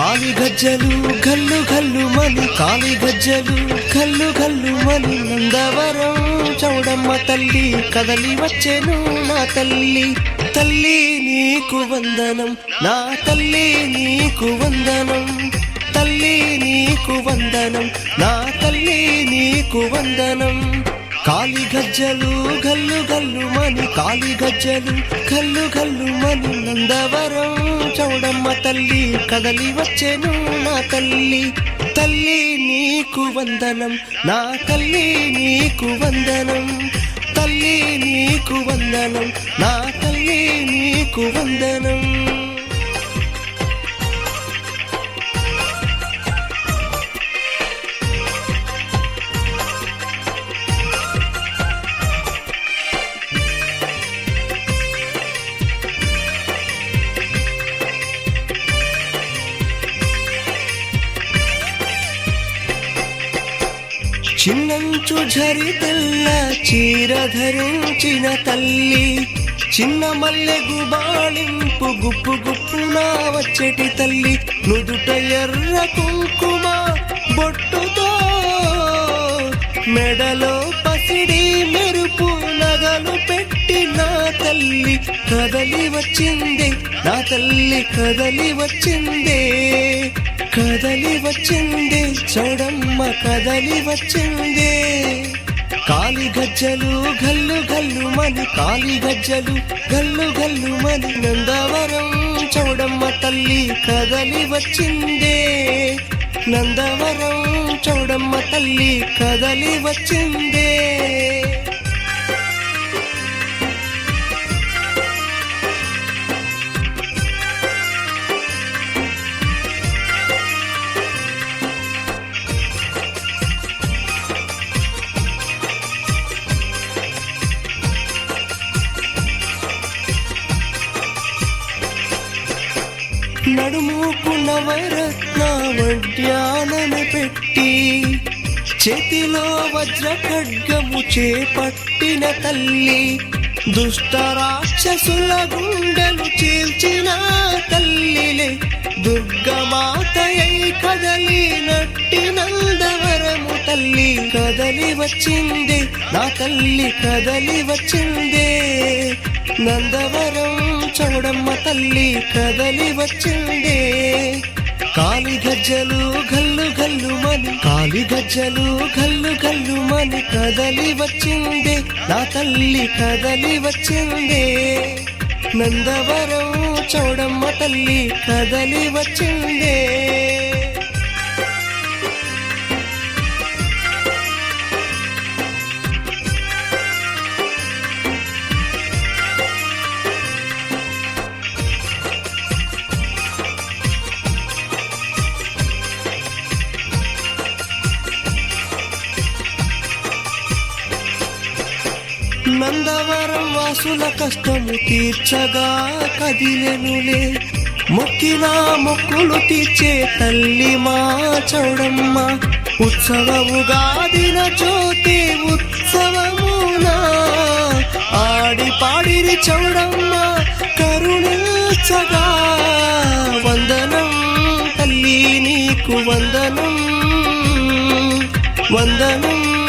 కాలి గజ్జలు గల్లు గల్లు మని కాలి గజ్జలు గల్లు గల్లు మని నందవరం. చౌడమ్మ తల్లి కదలి వచ్చెను నా తల్లి. తల్లి నీకు వందనం నా తల్లి నీకు వందనం. తల్లి నీకు వందనం నా తల్లి నీకు వందనం. కాలి గజ్జలు గల్లు గల్లు మని కాలి గజ్జలు గల్లు గల్లు మని నందవరం. చౌడమ్మ తల్లి కదలి వచ్చెను నా తల్లి. తల్లి నీకు వందనం నా తల్లి నీకు వందనం. తల్లి నీకు వందనం నా తల్లి నీకు వందనం. చిన్నంచు ఝరి తెల్ల చీర ధరించిన తల్లి చిన్న మల్లె గుబాళింపు గుప్పు గుప్పున వచ్చేటి తల్లి నుదుట ఎర్ర కుంకుమ బొట్టుతో మెడలో పసిడి మెరుపు నగలు పెట్టి నా తల్లి కదలి వచ్చింది నా తల్లి కదలి వచ్చిందే. కదలి వచ్చిందే చౌడమ్మ కదలి వచ్చిందే. కాలి గజ్జలు గల్లు గల్లు మని కాలి గజ్జలు గల్లు గల్లు మని నందవరం. చౌడమ్మ తల్లి కదలి వచ్చిందే. నందవరం చౌడమ్మ తల్లి కదలి వచ్చిందే. నడుముకు నవరత్న పెట్టి చేతిలో వజ్ర ఖడ్గము చేపట్టిన తల్లి దుష్ట రాక్షసుల గుండెలు చీల్చిన తల్లిలే దుర్గమాతయై కదలి నట్టి నందవరము తల్లి కదలి వచ్చింది నా తల్లి కదలి వచ్చిందే. నందవరం చౌడమ్మ తల్లి కదలి వచ్చిందే. కాలి గజ్జలు గల్లు గల్లు మని కాలి గజ్జలు గల్లు గల్లు మని కదలి వచ్చిందే. నా తల్లి కదలి వచ్చిందే. నందవరం చౌడమ్మ తల్లి కదలి వచ్చిందే. నందవరం వాసుల కష్టము తీర్చగా కదిలెనులే. మొక్కిన మొక్కులు తీర్చే తల్లి మా చౌడమ్మ. ఉత్సవముగా దిన జ్యోతి ఉత్సవమున. ఆడి పాడిరి చౌడమ్మ కరుణించగా. వందనం తల్లి నీకు వందనం. వందనం